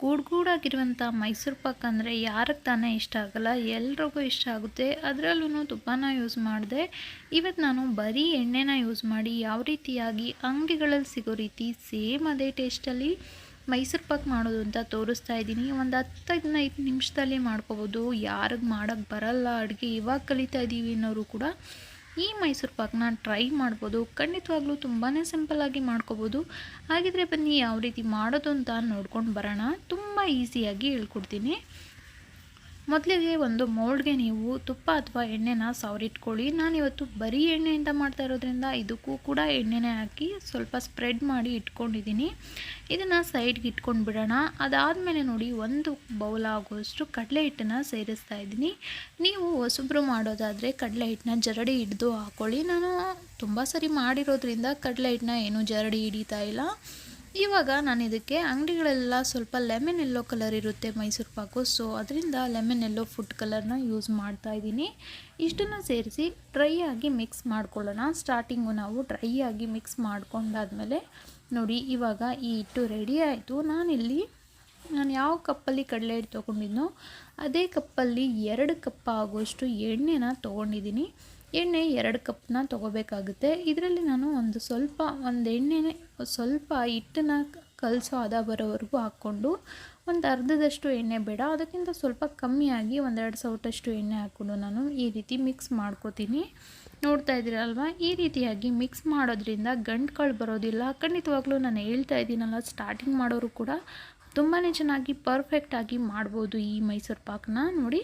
ಗೂಡ್ಗೂಡಾಗಿರುವಂಥ ಮೈಸೂರು ಪಾಕ್ ಅಂದರೆ ಯಾರಿಗೆ ತಾನೇ ಇಷ್ಟ ಆಗಲ್ಲ, ಎಲ್ರಿಗೂ ಇಷ್ಟ ಆಗುತ್ತೆ. ಅದರಲ್ಲೂ ತುಪ್ಪನ ಯೂಸ್ ಮಾಡಿದೆ. ಇವತ್ತು ನಾನು ಬರೀ ಎಣ್ಣೆನ ಯೂಸ್ ಮಾಡಿ ಯಾವ ರೀತಿಯಾಗಿ ಅಂಗಡಿಗಳಲ್ಲಿ ಸಿಗೋ ರೀತಿ ಸೇಮ್ ಅದೇ ಟೇಸ್ಟಲ್ಲಿ ಮೈಸೂರು ಪಾಕ್ ಮಾಡೋದು ಅಂತ ತೋರಿಸ್ತಾ ಇದ್ದೀನಿ. ಒಂದು ಹತ್ತು ಹದಿನೈದು ನಿಮಿಷದಲ್ಲಿ ಮಾಡ್ಕೋಬೋದು. ಯಾರಿಗೆ ಮಾಡೋಕ್ಕೆ ಬರಲ್ಲ. ಅಡುಗೆ ಇವಾಗ ಕಲಿತಾ ಇದ್ದೀವಿ ಅನ್ನೋರು ಕೂಡ ಈ ಮೈಸೂರು ಪಾಕ್ನ ಟ್ರೈ ಮಾಡ್ಬೋದು. ಖಂಡಿತವಾಗ್ಲೂ ತುಂಬಾ ಸಿಂಪಲ್ಲಾಗಿ ಮಾಡ್ಕೋಬೋದು. ಹಾಗಿದ್ರೆ ಬನ್ನಿ, ಯಾವ ರೀತಿ ಮಾಡೋದು ಅಂತ ನೋಡ್ಕೊಂಡು ಬರೋಣ. ತುಂಬ ಈಸಿಯಾಗಿ ಹೇಳ್ಕೊಡ್ತೀನಿ. ಮೊದಲಿಗೆ ಒಂದು ಮೋಲ್ಡ್ಗೆ ನೀವು ತುಪ್ಪ ಅಥವಾ ಎಣ್ಣೆನ ಸವರಿಟ್ಕೊಳ್ಳಿ. ನಾನಿವತ್ತು ಬರೀ ಎಣ್ಣೆಯಿಂದ ಮಾಡ್ತಾ ಇರೋದ್ರಿಂದ ಇದಕ್ಕೂ ಕೂಡ ಎಣ್ಣೆನೇ ಹಾಕಿ ಸ್ವಲ್ಪ ಸ್ಪ್ರೆಡ್ ಮಾಡಿ ಇಟ್ಕೊಂಡಿದ್ದೀನಿ. ಇದನ್ನು ಸೈಡ್ಗೆ ಇಟ್ಕೊಂಡು ಬಿಡೋಣ. ಅದಾದಮೇಲೆ ನೋಡಿ ಒಂದು ಬೌಲ್ ಆಗುವಷ್ಟು ಕಡಲೆ ಹಿಟ್ಟನ್ನು ಸೇರಿಸ್ತಾ ಇದ್ದೀನಿ. ನೀವು ಹೊಸಬ್ರು ಮಾಡೋದಾದರೆ ಕಡಲೆ ಹಿಟ್ಟನ್ನ ಜರಡಿ ಹಿಡಿದು ಹಾಕ್ಕೊಳ್ಳಿ ನಾನು ತುಂಬ ಸರಿ ಮಾಡಿರೋದ್ರಿಂದ ಕಡಲೆ ಹಿಟ್ಟನ್ನ ಏನೂ ಜರಡಿ ಹಿಡಿತಾ ಇಲ್ಲ. ಇವಾಗ ನಾನು ಇದಕ್ಕೆ ಅಂಗಡಿಗಳೆಲ್ಲ ಸ್ವಲ್ಪ ಲೆಮನ್ ಎಲ್ಲೋ ಕಲರ್ ಇರುತ್ತೆ ಮೈಸೂರು ಪಾಕು. ಸೊ ಅದರಿಂದ ಲೆಮನ್ ಎಲ್ಲೋ ಫುಡ್ ಕಲರ್ನ ಯೂಸ್ ಮಾಡ್ತಾ ಇದ್ದೀನಿ. ಇಷ್ಟನ್ನು ಸೇರಿಸಿ ಡ್ರೈ ಆಗಿ ಮಿಕ್ಸ್ ಮಾಡ್ಕೊಳ್ಳೋಣ. ಸ್ಟಾರ್ಟಿಂಗು ನಾವು ಡ್ರೈ ಆಗಿ ಮಿಕ್ಸ್ ಮಾಡ್ಕೊಂಡಾದ್ಮೇಲೆ ನೋಡಿ, ಇವಾಗ ಈ ಹಿಟ್ಟು ರೆಡಿ ಆಯಿತು. ನಾನಿಲ್ಲಿ, ನಾನು ಯಾವ ಕಪ್ಪಲ್ಲಿ ಕಡಲೆ ಹಿಟ್ಟು ತೊಗೊಂಡಿದ್ನೋ, ಅದೇ ಕಪ್ಪಲ್ಲಿ ಎರಡು ಕಪ್ ಆಗುವಷ್ಟು ಎಣ್ಣೆನ ತೊಗೊಂಡಿದ್ದೀನಿ. ಎಣ್ಣೆ ಎರಡು ಕಪ್ನ ತೊಗೋಬೇಕಾಗುತ್ತೆ. ಇದರಲ್ಲಿ ನಾನು ಒಂದು ಸ್ವಲ್ಪ, ಒಂದು ಎಣ್ಣೆನೇ ಸ್ವಲ್ಪ ಹಿಟ್ಟನ್ನ ಕಲಸೋ ಹದ ಬರೋವರೆಗೂ ಹಾಕ್ಕೊಂಡು ಒಂದು ಅರ್ಧದಷ್ಟು ಎಣ್ಣೆ ಬೇಡ. ಅದಕ್ಕಿಂತ ಸ್ವಲ್ಪ ಕಮ್ಮಿಯಾಗಿ ಒಂದೆರಡು ಸೌಟಷ್ಟು ಎಣ್ಣೆ ಹಾಕ್ಕೊಂಡು ನಾನು ಈ ರೀತಿ ಮಿಕ್ಸ್ ಮಾಡ್ಕೋತೀನಿ. ನೋಡ್ತಾ ಇದ್ದೀರಲ್ವ? ಈ ರೀತಿಯಾಗಿ ಮಿಕ್ಸ್ ಮಾಡೋದ್ರಿಂದ ಗಂಟುಗಳು ಬರೋದಿಲ್ಲ. ಖಂಡಿತವಾಗ್ಲೂ ನಾನು ಹೇಳ್ತಾ ಇದ್ದೀನಲ್ಲ, ಸ್ಟಾರ್ಟಿಂಗ್ ಮಾಡೋರು ಕೂಡ ತುಂಬಾ ಚೆನ್ನಾಗಿ ಪರ್ಫೆಕ್ಟಾಗಿ ಮಾಡ್ಬೋದು ಈ ಮೈಸೂರು ಪಾಕನ್ನ ನೋಡಿ.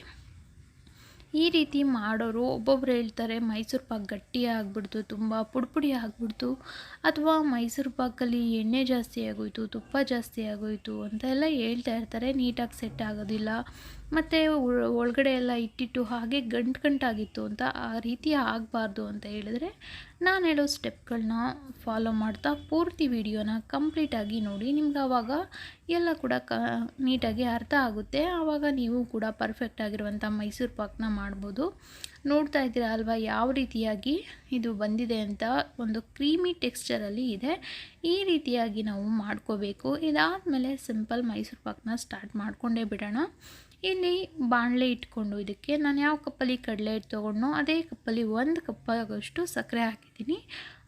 ಈ ರೀತಿ ಮಾಡೋರು ಒಬ್ಬೊಬ್ರು ಹೇಳ್ತಾರೆ, ಮೈಸೂರು ಪಾಕ್ ಗಟ್ಟಿ ಆಗಿಬಿಡ್ತು, ತುಂಬ ಪುಡಿಪುಡಿ ಪುಡಿ ಆಗಿಬಿಡ್ತು, ಅಥವಾ ಮೈಸೂರು ಪಾಕಲ್ಲಿ ಎಣ್ಣೆ ಜಾಸ್ತಿ ಆಗೋಯ್ತು, ತುಪ್ಪ ಜಾಸ್ತಿ ಆಗೋಯ್ತು ಅಂತ ಎಲ್ಲ ಹೇಳ್ತಾ ಇರ್ತಾರೆ. ನೀಟಾಗಿ ಸೆಟ್ ಆಗೋದಿಲ್ಲ. ಮತ್ತು ಒಳಗಡೆ ಎಲ್ಲ ಇಟ್ಟಿಟ್ಟು ಹಾಗೆ ಗಂಟು ಗಂಟಾಗಿತ್ತು ಅಂತ ಆ ರೀತಿ ಆಗಬಾರ್ದು ಅಂತ ಹೇಳಿದ್ರೆ ನಾನು ಹೇಳೋ ಸ್ಟೆಪ್ಗಳನ್ನ ಫಾಲೋ ಮಾಡ್ತಾ ಪೂರ್ತಿ ವಿಡಿಯೋನ ಕಂಪ್ಲೀಟಾಗಿ ನೋಡಿ ನಿಮ್ಗೆ ಆವಾಗ ಎಲ್ಲ ಕೂಡ ಕ, ನೀಟಾಗಿ ಅರ್ಥ ಆಗುತ್ತೆ. ಆವಾಗ ನೀವು ಕೂಡ ಪರ್ಫೆಕ್ಟ್ ಆಗಿರುವಂಥ ಮೈಸೂರು ಪಾಕ್ನ ಮಾಡ್ಬೋದು. ನೋಡ್ತಾ ಇದ್ದೀರಾ ಅಲ್ವಾ ಯಾವ ರೀತಿಯಾಗಿ ಇದು ಬಂದಿದೆ ಅಂತ ಒಂದು ಕ್ರೀಮಿ ಟೆಕ್ಸ್ಚರಲ್ಲಿ ಇದೆ. ಈ ರೀತಿಯಾಗಿ ನಾವು ಮಾಡ್ಕೋಬೇಕು. ಇದಾದಮೇಲೆ ಸಿಂಪಲ್ ಮೈಸೂರು ಪಾಕ್ನ ಸ್ಟಾರ್ಟ್ ಮಾಡಿಕೊಂಡೇ ಬಿಡೋಣ. ಇಲ್ಲಿ ಬಾಣಲೆ ಇಟ್ಕೊಂಡು ಇದಕ್ಕೆ ನಾನು ಯಾವ ಕಪ್ಪಲ್ಲಿ ಕಡಲೆ ಹಿಟ್ಟು ತೊಗೊಂಡೋ ಅದೇ ಕಪ್ಪಲ್ಲಿ ಒಂದು ಕಪ್ ಆಗೋಷ್ಟು ಸಕ್ಕರೆ ಹಾಕಿದ್ದೀನಿ.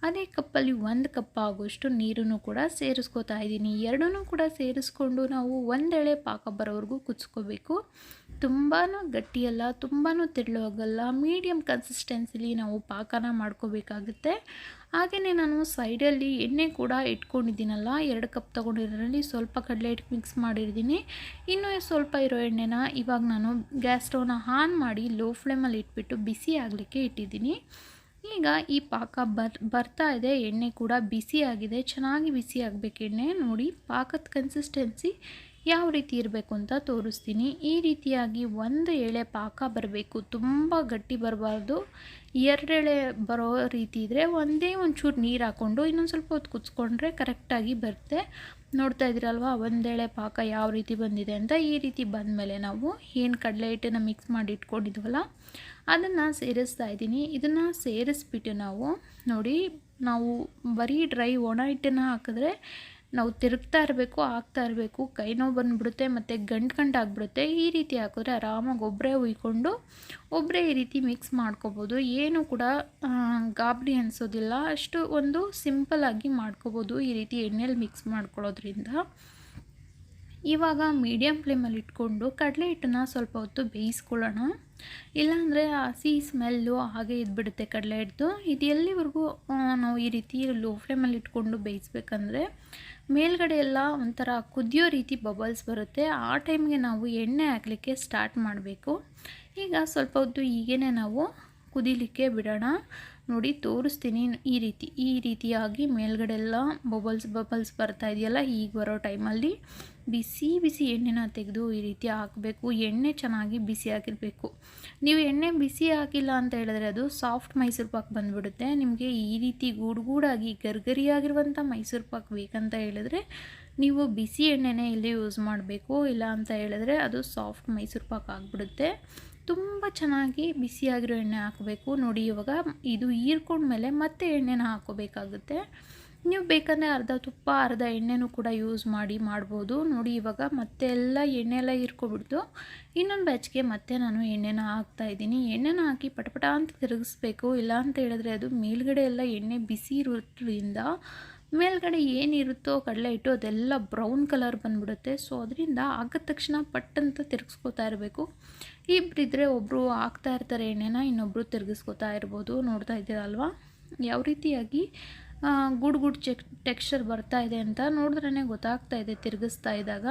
ಅದೇ ಕಪ್ಪಲ್ಲಿ ಒಂದು ಕಪ್ ಆಗೋಷ್ಟು ನೀರನ್ನು ಕೂಡ ಸೇರಿಸ್ಕೋತಾ ಇದ್ದೀನಿ. ಎರಡನ್ನೂ ಕೂಡ ಸೇರಿಸ್ಕೊಂಡು ನಾವು ಒಂದೆಳೆ ಪಾಕ ಬರೋವರೆಗೂ ಕುದಿಸ್ಕೋಬೇಕು. ತುಂಬಾ ಗಟ್ಟಿಯಲ್ಲ ತುಂಬಾ ತೆಳ್ಳವಾಗಲ್ಲ ಮೀಡಿಯಮ್ ಕನ್ಸಿಸ್ಟೆನ್ಸಿಲಿ ನಾವು ಪಾಕನ ಮಾಡ್ಕೋಬೇಕಾಗುತ್ತೆ. ಹಾಗೆಯೇ ನಾನು ಸೈಡಲ್ಲಿ ಎಣ್ಣೆ ಕೂಡ ಇಟ್ಕೊಂಡಿದ್ದೀನಲ್ಲ, ಎರಡು ಕಪ್ ತೊಗೊಂಡಿರೋದ್ರಲ್ಲಿ ಸ್ವಲ್ಪ ಕಡಲೆ ಹಿಟ್ಟು ಮಿಕ್ಸ್ ಮಾಡಿರ್ತೀನಿ. ಇನ್ನೂ ಸ್ವಲ್ಪ ಇರೋ ಎಣ್ಣೆನ ಇವಾಗ ನಾನು ಗ್ಯಾಸ್ ಸ್ಟವ್ನ ಆನ್ ಮಾಡಿ ಲೋ ಫ್ಲೇಮಲ್ಲಿ ಇಟ್ಬಿಟ್ಟು ಬಿಸಿ ಆಗಲಿಕ್ಕೆ ಇಟ್ಟಿದ್ದೀನಿ. ಈಗ ಈ ಪಾಕ ಬರ್, ಬರ್ತಾ ಇದೆ, ಎಣ್ಣೆ ಕೂಡ ಬಿಸಿಯಾಗಿದೆ ಚೆನ್ನಾಗಿ ಬಿಸಿ ಆಗಬೇಕು ಎಣ್ಣೆ. ನೋಡಿ, ಪಾಕದ ಕನ್ಸಿಸ್ಟೆನ್ಸಿ ಯಾವ ರೀತಿ ಇರಬೇಕು ಅಂತ ತೋರಿಸ್ತೀನಿ. ಈ ರೀತಿಯಾಗಿ ಒಂದು ಎಳೆ ಪಾಕ ಬರಬೇಕು. ತುಂಬ ಗಟ್ಟಿ ಬರಬಾರ್ದು. ಎರಡೆಳೆ ಬರೋ ರೀತಿ ಇದ್ದರೆ ಒಂದೇ ಒಂಚೂರು ನೀರು ಹಾಕ್ಕೊಂಡು ಇನ್ನೊಂದು ಸ್ವಲ್ಪ ಹೊತ್ತು ಕುದಿಸ್ಕೊಂಡ್ರೆ ಕರೆಕ್ಟಾಗಿ ಬರುತ್ತೆ. ನೋಡ್ತಾ ಇದ್ದೀರಲ್ವ ಒಂದೆಳೆ ಪಾಕ ಯಾವ ರೀತಿ ಬಂದಿದೆ ಅಂತ. ಈ ರೀತಿ ಬಂದಮೇಲೆ ನಾವು ಏನು ಕಡಲೆ ಹಿಟ್ಟನ್ನು ಮಿಕ್ಸ್ ಮಾಡಿ ಇಟ್ಕೊಂಡಿದ್ವಲ್ಲ, ಅದನ್ನು ಸೇರಿಸ್ತಾ ಇದ್ದೀನಿ. ಇದನ್ನು ಸೇರಿಸ್ಬಿಟ್ಟು ನಾವು ನೋಡಿ, ನಾವು ಬರೀ ಡ್ರೈ ಒಣ ಹಿಟ್ಟನ್ನು ಹಾಕಿದ್ರೆ ನಾವು ತಿರುಗ್ತಾ ಇರಬೇಕು, ಆಗ್ತಾ ಇರಬೇಕು ಕೈ ನೋವು ಬಂದುಬಿಡುತ್ತೆ, ಮತ್ತು ಗಂಟು ಗಂಟು ಆಗಿಬಿಡುತ್ತೆ, ಈ ರೀತಿ ಹಾಕಿದ್ರೆ ಆರಾಮಾಗಿ ಒಬ್ಬರೇ ಉಯ್ಕೊಂಡು ಒಬ್ಬರೇ ಈ ರೀತಿ ಮಿಕ್ಸ್ ಮಾಡ್ಕೋಬೋದು. ಏನು ಕೂಡ ಗಾಬರಿ ಅನಿಸೋದಿಲ್ಲ. ಅಷ್ಟು ಒಂದು ಸಿಂಪಲ್ಲಾಗಿ ಮಾಡ್ಕೋಬೋದು ಈ ರೀತಿ ಎಣ್ಣೆಲಿ ಮಿಕ್ಸ್ ಮಾಡ್ಕೊಳ್ಳೋದ್ರಿಂದ. ಇವಾಗ ಮೀಡಿಯಮ್ ಫ್ಲೇಮಲ್ಲಿ ಇಟ್ಕೊಂಡು ಕಡಲೆ ಹಿಟ್ಟನ್ನ ಸ್ವಲ್ಪ ಹೊತ್ತು ಬೇಯಿಸ್ಕೊಳ್ಳೋಣ. ಇಲ್ಲಾಂದರೆ ಹಸಿ ಸ್ಮೆಲ್ಲು ಹಾಗೆ ಇದ್ಬಿಡುತ್ತೆ ಕಡಲೆ ಹಿಟ್ಟು ಇದು ಎಲ್ಲಿವರೆಗೂ ನಾವು ಈ ರೀತಿ ಲೋ ಫ್ಲೇಮಲ್ಲಿ ಇಟ್ಕೊಂಡು ಬೇಯಿಸ್ಬೇಕಂದ್ರೆ ಮೇಲ್ಗಡೆ ಎಲ್ಲ ಒಂಥರ ಕುದಿಯೋ ರೀತಿ ಬಬಲ್ಸ್ ಬರುತ್ತೆ. ಆ ಟೈಮ್ಗೆ ನಾವು ಎಣ್ಣೆ ಹಾಕಲಿಕ್ಕೆ ಸ್ಟಾರ್ಟ್ ಮಾಡಬೇಕು. ಈಗ ಸ್ವಲ್ಪ ಹೊತ್ತು ಹೀಗೇ ನಾವು ಕುದಿಲಿಕ್ಕೆ ಬಿಡೋಣ. ನೋಡಿ, ತೋರಿಸ್ತೀನಿ. ಈ ರೀತಿ, ಈ ರೀತಿಯಾಗಿ ಮೇಲ್ಗಡೆ ಎಲ್ಲ ಬಬಲ್ಸ್ ಬಬಲ್ಸ್ ಬರ್ತಾ ಇದೆಯಲ್ಲ ಈಗ ಬರೋ ಟೈಮಲ್ಲಿ ಬಿಸಿ ಬಿಸಿ ಎಣ್ಣೆನ ತೆಗೆದು ಈ ರೀತಿ ಹಾಕಬೇಕು. ಎಣ್ಣೆ ಚೆನ್ನಾಗಿ ಬಿಸಿ ಆಗಿರಬೇಕು ನೀವು ಎಣ್ಣೆ ಬಿಸಿ ಹಾಕಿಲ್ಲ ಅಂತ ಹೇಳಿದ್ರೆ ಅದು ಸಾಫ್ಟ್ ಮೈಸೂರು ಪಾಕ್ ಬಂದುಬಿಡುತ್ತೆ. ನಿಮಗೆ ಈ ರೀತಿ ಗೂಡುಗೂಡಾಗಿ ಗರ್ಗರಿಯಾಗಿರುವಂಥ ಮೈಸೂರು ಪಾಕ್ ಬೇಕಂತ ಹೇಳಿದ್ರೆ ನೀವು ಬಿಸಿ ಎಣ್ಣೆನೇ ಇಲ್ಲಿ ಯೂಸ್ ಮಾಡಬೇಕು. ಇಲ್ಲ ಅಂತ ಹೇಳಿದ್ರೆ ಅದು ಸಾಫ್ಟ್ ಮೈಸೂರು ಪಾಕ್ ಆಗಿಬಿಡುತ್ತೆ. ತುಂಬ ಚೆನ್ನಾಗಿ ಬಿಸಿಯಾಗಿರೋ ಎಣ್ಣೆ ಹಾಕಬೇಕು. ನೋಡಿ, ಇವಾಗ ಇದು ಹೀರ್ಕೊಂಡ್ಮೇಲೆ ಮತ್ತೆ ಎಣ್ಣೆನ ಹಾಕೋಬೇಕಾಗುತ್ತೆ ನೀವು ಬೇಕಂದರೆ ಅರ್ಧ ತುಪ್ಪ, ಅರ್ಧ ಎಣ್ಣೆನೂ ಕೂಡ ಯೂಸ್ ಮಾಡಿ ಮಾಡ್ಬೋದು. ನೋಡಿ, ಇವಾಗ ಮತ್ತೆ ಎಲ್ಲ ಎಣ್ಣೆ ಎಲ್ಲ ಇನ್ನೊಂದು ಬ್ಯಾಚ್ಗೆ ಮತ್ತೆ ನಾನು ಎಣ್ಣೆನ ಹಾಕ್ತಾ ಇದ್ದೀನಿ. ಎಣ್ಣೆನ ಹಾಕಿ ಪಟಪಟ ಅಂತ ತಿರುಗಿಸ್ಬೇಕು. ಇಲ್ಲ ಅಂತ ಹೇಳಿದ್ರೆ ಅದು ಮೇಲ್ಗಡೆ ಎಲ್ಲ ಎಣ್ಣೆ ಬಿಸಿ ಇರೋದ್ರಿಂದ ಮೇಲ್ಗಡೆ ಏನಿರುತ್ತೋ ಕಡಲೆ ಹಿಟ್ಟು, ಅದೆಲ್ಲ ಬ್ರೌನ್ ಕಲರ್ ಬಂದ್ಬಿಡುತ್ತೆ. ಸೊ ಅದರಿಂದ ಆಗಿದ ತಕ್ಷಣ ಪಟ್ಟಂತ ತಿರುಗಿಸ್ಕೋತಾ ಇರಬೇಕು. ಇಬ್ಬರಿದ್ರೆ ಒಬ್ಬರು ಹಾಕ್ತಾ ಇರ್ತಾರೆ ಎಣ್ಣೆನ ಇನ್ನೊಬ್ಬರು ತಿರುಗಿಸ್ಕೋತಾ ಇರ್ಬೋದು. ನೋಡ್ತಾ ಇದ್ದೀರಲ್ವಾ? ಯಾವ ರೀತಿಯಾಗಿ ಗುಡ್ ಗುಡ್ ಚೆಕ್, ಟೆಕ್ಸ್ಚರ್ ಬರ್ತಾ ಇದೆ ಅಂತ ನೋಡಿದ್ರೇ ಗೊತ್ತಾಗ್ತಾ ಇದೆ ತಿರುಗಿಸ್ತಾ ಇದ್ದಾಗ.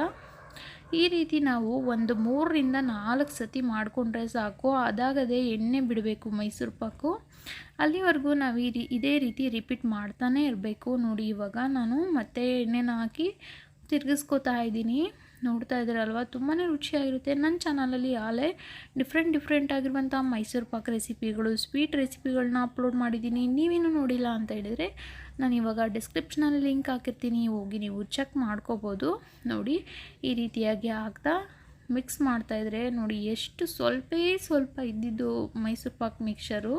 ಈ ರೀತಿ ನಾವು ಒಂದು ಮೂರರಿಂದ ನಾಲ್ಕು ಸತಿ ಮಾಡಿಕೊಂಡ್ರೆ ಸಾಕು. ಅದಾಗದೇ ಎಣ್ಣೆ ಬಿಡಬೇಕು ಮೈಸೂರು ಪಾಕು. ಅಲ್ಲಿವರೆಗೂ ನಾವು ಈ ಇದೇ ರೀತಿ ರಿಪೀಟ್ ಮಾಡ್ತಾನೆ ಇರಬೇಕು. ನೋಡಿ, ಇವಾಗ ನಾನು ಮತ್ತೆ ಎಣ್ಣೆನ ಹಾಕಿ ತಿರುಗಿಸ್ಕೋತಾ ಇದ್ದೀನಿ. ನೋಡ್ತಾ ಇದ್ದೀರಲ್ವ? ತುಂಬಾ ರುಚಿಯಾಗಿರುತ್ತೆ. ನನ್ನ ಚಾನಲಲ್ಲಿ ಆಲೇ ಡಿಫ್ರೆಂಟ್ ಡಿಫ್ರೆಂಟ್ ಆಗಿರುವಂಥ ಮೈಸೂರು ಪಾಕ್ ರೆಸಿಪಿಗಳು, ಸ್ವೀಟ್ ರೆಸಿಪಿಗಳನ್ನ ಅಪ್ಲೋಡ್ ಮಾಡಿದ್ದೀನಿ. ನೀವೇನು ನೋಡಿಲ್ಲ ಅಂತ ಹೇಳಿದರೆ ನಾನು ಇವಾಗ ಡಿಸ್ಕ್ರಿಪ್ಷನಲ್ಲಿ ಲಿಂಕ್ ಹಾಕಿರ್ತೀನಿ. ಹೋಗಿ ನೀವು ಚೆಕ್ ಮಾಡ್ಕೋಬೋದು. ನೋಡಿ, ಈ ರೀತಿಯಾಗಿ ಆಗ್ತಾ ಮಿಕ್ಸ್ ಮಾಡ್ತಾಯಿದ್ರೆ ನೋಡಿ ಎಷ್ಟು ಸ್ವಲ್ಪೇ ಸ್ವಲ್ಪ ಇದ್ದಿದ್ದು ಮೈಸೂರು ಪಾಕ್ ಮಿಕ್ಸರು.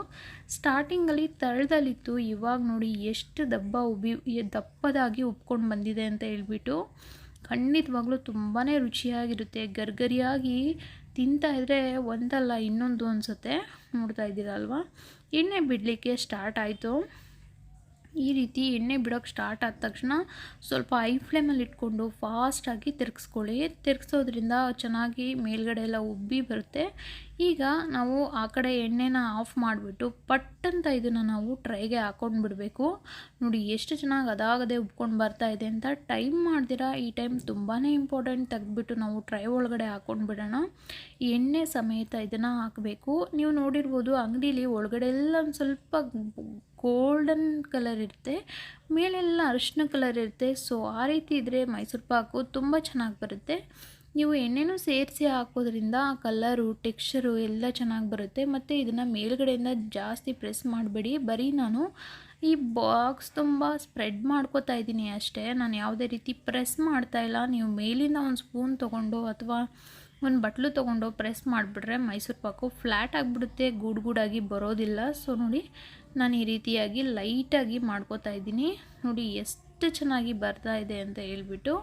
ಸ್ಟಾರ್ಟಿಂಗಲ್ಲಿ ತಳದಲ್ಲಿತ್ತು. ಇವಾಗ ನೋಡಿ ಎಷ್ಟು ದಬ್ಬ ಉಬ್ಬಿ ದಪ್ಪದಾಗಿ ಉಬ್ಕೊಂಡು ಬಂದಿದೆ ಅಂತ ಹೇಳ್ಬಿಟ್ಟು ಖಂಡಿತವಾಗ್ಲೂ ತುಂಬಾ ರುಚಿಯಾಗಿರುತ್ತೆ. ಗರ್ಗರಿಯಾಗಿ ತಿಂತಾ ಇದ್ದರೆ ಒಂದಲ್ಲ, ಇನ್ನೊಂದು ಅನಿಸುತ್ತೆ. ನೋಡ್ತಾ ಇದ್ದೀರಲ್ವಾ? ಎಣ್ಣೆ ಬಿಡಲಿಕ್ಕೆ ಸ್ಟಾರ್ಟ್ ಆಯಿತು. ಈ ರೀತಿ ಎಣ್ಣೆ ಬಿಡೋಕ್ಕೆ ಸ್ಟಾರ್ಟ್ ಆದ ತಕ್ಷಣ ಸ್ವಲ್ಪ ಐ ಫ್ಲೇಮಲ್ಲಿ ಇಟ್ಕೊಂಡು ಫಾಸ್ಟಾಗಿ ತಿರ್ಗಿಸ್ಕೊಳ್ಳಿ. ತಿರ್ಗಿಸೋದ್ರಿಂದ ಚೆನ್ನಾಗಿ ಮೇಲ್ಗಡೆ ಎಲ್ಲ ಉಬ್ಬಿ ಬರುತ್ತೆ. ಈಗ ನಾವು ಆ ಕಡೆ ಎಣ್ಣೆನ ಆಫ್ ಮಾಡಿಬಿಟ್ಟು ಪಟ್ಟಂತ ಇದನ್ನು ನಾವು ಟ್ರೈಗೆ ಹಾಕೊಂಡು ಬಿಡಬೇಕು. ನೋಡಿ ಎಷ್ಟು ಚೆನ್ನಾಗಿ ಅದಾಗದೆ ಉಬ್ಕೊಂಡು ಬರ್ತಾ ಇದೆ ಅಂತ ಟೈಮ್ ಮಾಡ್ದಿರಾ, ಈ ಟೈಮ್ ತುಂಬಾ ಇಂಪಾರ್ಟೆಂಟ್ ತೆಗೆದ್ಬಿಟ್ಟು ನಾವು ಟ್ರೈ ಒಳಗಡೆ ಹಾಕೊಂಡು ಬಿಡೋಣ. ಎಣ್ಣೆ ಸಮೇತ ಇದನ್ನು ಹಾಕಬೇಕು. ನೀವು ನೋಡಿರ್ಬೋದು ಅಂಗಡೀಲಿ ಒಳಗಡೆ ಎಲ್ಲ ಒಂದು ಸ್ವಲ್ಪ ಗೋಲ್ಡನ್ ಕಲರ್ ಇರುತ್ತೆ, ಮೇಲೆಲ್ಲ ಅರಿಶಿನ ಕಲರ್ ಇರುತ್ತೆ. ಸೊ ಆ ರೀತಿ ಇದ್ದರೆ ಮೈಸೂರು ಪಾಕು ತುಂಬ ಚೆನ್ನಾಗಿ ಬರುತ್ತೆ. ನೀವು ಎಣ್ಣೆನೂ ಸೇರಿಸಿ ಹಾಕೋದ್ರಿಂದ ಆ ಕಲರು ಟೆಕ್ಸ್ಚರು ಎಲ್ಲ ಚೆನ್ನಾಗಿ ಬರುತ್ತೆ. ಮತ್ತು ಇದನ್ನು ಮೇಲ್ಗಡೆಯಿಂದ ಜಾಸ್ತಿ ಪ್ರೆಸ್ ಮಾಡಬೇಡಿ. ಬರೀ ನಾನು ಈ ಬಾಕ್ಸ್ ತುಂಬ ಸ್ಪ್ರೆಡ್ ಮಾಡ್ಕೋತಾ ಇದ್ದೀನಿ ಅಷ್ಟೇ. ನಾನು ಯಾವುದೇ ರೀತಿ ಪ್ರೆಸ್ ಮಾಡ್ತಾ ಇಲ್ಲ. ನೀವು ಮೇಲಿಂದ ಒಂದು ಸ್ಪೂನ್ ತೊಗೊಂಡು ಅಥವಾ ಒಂದು ಬಟ್ಲು ತೊಗೊಂಡು ಪ್ರೆಸ್ ಮಾಡಿಬಿಟ್ರೆ ಮೈಸೂರು ಪಾಕು ಫ್ಲ್ಯಾಟ್ ಆಗಿಬಿಡುತ್ತೆ. ಗೂಡು ಗೂಡಾಗಿ ಬರೋದಿಲ್ಲ. ಸೊ ನೋಡಿ, ನಾನು ಈ ರೀತಿಯಾಗಿ ಲೈಟಾಗಿ ಮಾಡ್ಕೋತಾ ಇದ್ದೀನಿ. ನೋಡಿ, ಎಷ್ಟು ಚೆನ್ನಾಗಿ ಬರ್ತಾ ಇದೆ ಅಂತ ಹೇಳ್ಬಿಟ್ಟು.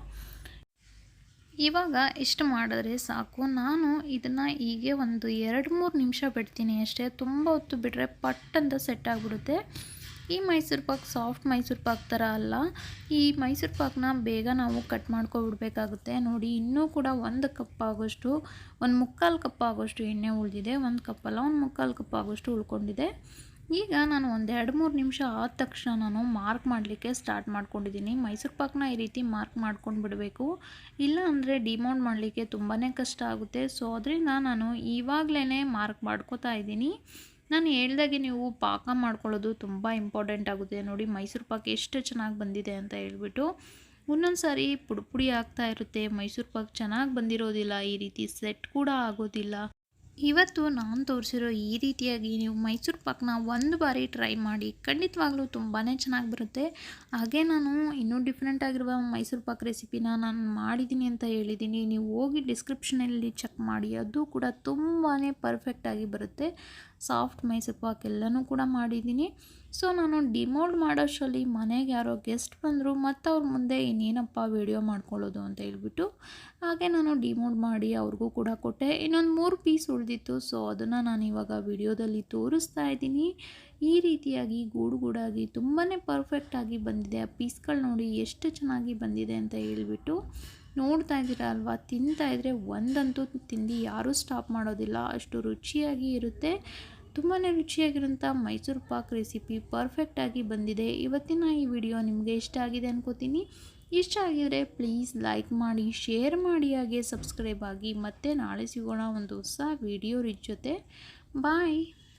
ಇವಾಗ ಇಷ್ಟು ಮಾಡಿದ್ರೆ ಸಾಕು. ನಾನು ಇದನ್ನು ಹೀಗೆ ಒಂದು ಎರಡು ಮೂರು ನಿಮಿಷ ಬಿಡ್ತೀನಿ ಅಷ್ಟೇ. ತುಂಬ ಹೊತ್ತು ಬಿಟ್ಟರೆ ಪಟ್ ಅಂತ ಸೆಟ್ ಆಗಿಬಿಡುತ್ತೆ. ಈ ಮೈಸೂರು ಪಾಕ್ ಸಾಫ್ಟ್ ಮೈಸೂರು ಪಾಕ್ ಥರ ಅಲ್ಲ. ಈ ಮೈಸೂರು ಪಾಕ್ನ ಬೇಗ ನಾವು ಕಟ್ ಮಾಡ್ಕೊಬಿಡ್ಬೇಕಾಗುತ್ತೆ. ನೋಡಿ, ಇನ್ನೂ ಕೂಡ ಒಂದು ಕಪ್ ಆಗೋಷ್ಟು, ಒಂದು ಮುಕ್ಕಾಲು ಕಪ್ ಆಗೋಷ್ಟು ಎಣ್ಣೆ ಉಳಿದಿದೆ. ಒಂದು ಕಪ್ಪಲ್ಲ, ಒಂದು ಮುಕ್ಕಾಲು ಕಪ್ ಆಗೋಷ್ಟು ಉಳ್ಕೊಂಡಿದೆ. ಈಗ ನಾನು ಒಂದು ಎರಡು ಮೂರು ನಿಮಿಷ ಆದ ತಕ್ಷಣ ನಾನು ಮಾರ್ಕ್ ಮಾಡಲಿಕ್ಕೆ ಸ್ಟಾರ್ಟ್ ಮಾಡ್ಕೊಂಡಿದ್ದೀನಿ. ಮೈಸೂರು ಪಾಕ್ನ ಈ ರೀತಿ ಮಾರ್ಕ್ ಮಾಡ್ಕೊಂಡು ಬಿಡಬೇಕು. ಇಲ್ಲ ಅಂದರೆ ಡಿಮೌಂಟ್ ಮಾಡಲಿಕ್ಕೆ ತುಂಬಾ ಕಷ್ಟ ಆಗುತ್ತೆ. ಸೊ ಅದರಿಂದ ನಾನು ಇವಾಗಲೇ ಮಾರ್ಕ್ ಮಾಡ್ಕೋತಾ ಇದ್ದೀನಿ. ನಾನು ಹೇಳ್ದಾಗೆ ನೀವು ಪಾಕ ಮಾಡ್ಕೊಳ್ಳೋದು ತುಂಬ ಇಂಪಾರ್ಟೆಂಟ್ ಆಗುತ್ತೆ. ನೋಡಿ, ಮೈಸೂರು ಪಾಕ್ ಎಷ್ಟು ಚೆನ್ನಾಗಿ ಬಂದಿದೆ ಅಂತ ಹೇಳ್ಬಿಟ್ಟು. ಒಂದೊಂದು ಸಾರಿ ಪುಡಿ ಪುಡಿ ಆಗ್ತಾ ಇರುತ್ತೆ. ಮೈಸೂರು ಪಾಕ್ ಚೆನ್ನಾಗಿ ಬಂದಿರೋದಿಲ್ಲ. ಈ ರೀತಿ ಸೆಟ್ ಕೂಡ ಆಗೋದಿಲ್ಲ. ಇವತ್ತು ನಾನು ತೋರಿಸಿರೋ ಈ ರೀತಿಯಾಗಿ ನೀವು ಮೈಸೂರು ಪಾಕ್ನ ಒಂದು ಬಾರಿ ಟ್ರೈ ಮಾಡಿ, ಖಂಡಿತವಾಗ್ಲೂ ತುಂಬಾ ಚೆನ್ನಾಗಿ ಬರುತ್ತೆ. ಹಾಗೆ ನಾನು ಇನ್ನೂ ಡಿಫ್ರೆಂಟ್ ಆಗಿರುವ ಮೈಸೂರು ಪಾಕ್ ರೆಸಿಪಿನ ನಾನು ಮಾಡಿದ್ದೀನಿ ಅಂತ ಹೇಳಿದ್ದೀನಿ ನೀವು ಹೋಗಿ ಡಿಸ್ಕ್ರಿಪ್ಷನಲ್ಲಿ ಚೆಕ್ ಮಾಡಿ, ಅದು ಕೂಡ ತುಂಬಾ ಪರ್ಫೆಕ್ಟಾಗಿ ಬರುತ್ತೆ. ಸಾಫ್ಟ್ ಮೈಸೂರು ಎಲ್ಲನೂ ಕೂಡ ಮಾಡಿದ್ದೀನಿ. ಸೊ, ನಾನು ಡಿಮೋಲ್ಡ್ ಮಾಡೋಷ್ಟರಲ್ಲಿ ಮನೆಗೆ ಯಾರೋ ಗೆಸ್ಟ್ ಬಂದರು ಮತ್ತು ಅವ್ರ ಮುಂದೆ ಇನ್ನೇನಪ್ಪ ವೀಡಿಯೋ ಮಾಡ್ಕೊಳ್ಳೋದು ಅಂತ ಹೇಳ್ಬಿಟ್ಟು ಹಾಗೆ ನಾನು ಡಿಮೋಲ್ಡ್ ಮಾಡಿ ಅವ್ರಿಗೂ ಕೂಡ ಕೊಟ್ಟೆ. ಇನ್ನೊಂದು ಮೂರು ಪೀಸ್ ಉಳಿದಿತ್ತು, ಸೊ ಅದನ್ನು ನಾನು ಇವಾಗ ವಿಡಿಯೋದಲ್ಲಿ ತೋರಿಸ್ತಾ ಇದ್ದೀನಿ. ಈ ರೀತಿಯಾಗಿ ಗೂಡು ಗೂಡಾಗಿ ತುಂಬಾ ಪರ್ಫೆಕ್ಟಾಗಿ ಬಂದಿದೆ. ಆ ಪೀಸ್ಗಳು ನೋಡಿ ಎಷ್ಟು ಚೆನ್ನಾಗಿ ಬಂದಿದೆ ಅಂತ ಹೇಳ್ಬಿಟ್ಟು ನೋಡ್ತಾ ಇದ್ದೀರಾ ಅಲ್ವಾ? ತಿಂತಾ ಇದ್ದರೆ ಒಂದಂತೂ ತಿಂದು ಯಾರೂ ಸ್ಟಾಪ್ ಮಾಡೋದಿಲ್ಲ. ಅಷ್ಟು ರುಚಿಯಾಗಿ ಇರುತ್ತೆ. ತುಂಬಾ ರುಚಿಯಾಗಿರೋಂಥ ಮೈಸೂರು ಪಾಕ್ ರೆಸಿಪಿ ಪರ್ಫೆಕ್ಟಾಗಿ ಬಂದಿದೆ. ಇವತ್ತಿನ ಈ ವಿಡಿಯೋ ನಿಮಗೆ ಇಷ್ಟ ಆಗಿದೆ ಅನ್ಕೋತೀನಿ. ಇಷ್ಟ ಆಗಿದರೆ ಪ್ಲೀಸ್ ಲೈಕ್ ಮಾಡಿ ಶೇರ್ ಮಾಡಿ, ಹಾಗೆ ಸಬ್ಸ್ಕ್ರೈಬ್ ಆಗಿ ಮತ್ತೆ ನಾಳೆ ಸಿಗೋಣ ಒಂದು ಹೊಸ ವಿಡಿಯೋ ರಿಚ್ ಜೊತೆ. ಬಾಯ್